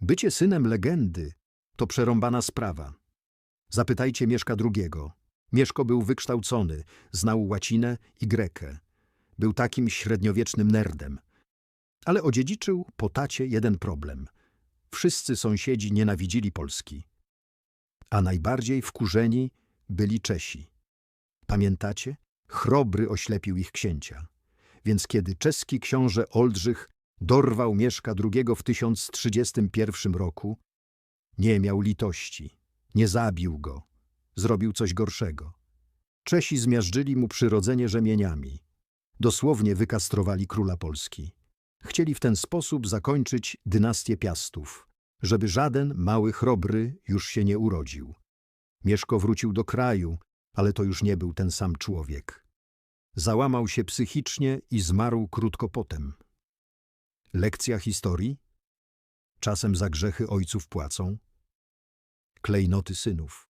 Bycie synem legendy to przerąbana sprawa. Zapytajcie Mieszka II. Mieszko był wykształcony, znał łacinę i grekę. Był takim średniowiecznym nerdem. Ale odziedziczył po tacie jeden problem. Wszyscy sąsiedzi nienawidzili Polski. A najbardziej wkurzeni byli Czesi. Pamiętacie? Chrobry oślepił ich księcia. Więc kiedy czeski książę Oldrzych dorwał Mieszka II w 1031 roku, nie miał litości, nie zabił go, zrobił coś gorszego. Czesi zmiażdżyli mu przyrodzenie rzemieniami. Dosłownie wykastrowali króla Polski. Chcieli w ten sposób zakończyć dynastię Piastów, żeby żaden mały chrobry już się nie urodził. Mieszko wrócił do kraju, ale to już nie był ten sam człowiek. Załamał się psychicznie i zmarł krótko potem. Lekcja historii? Czasem za grzechy ojców płacą? Klejnoty synów.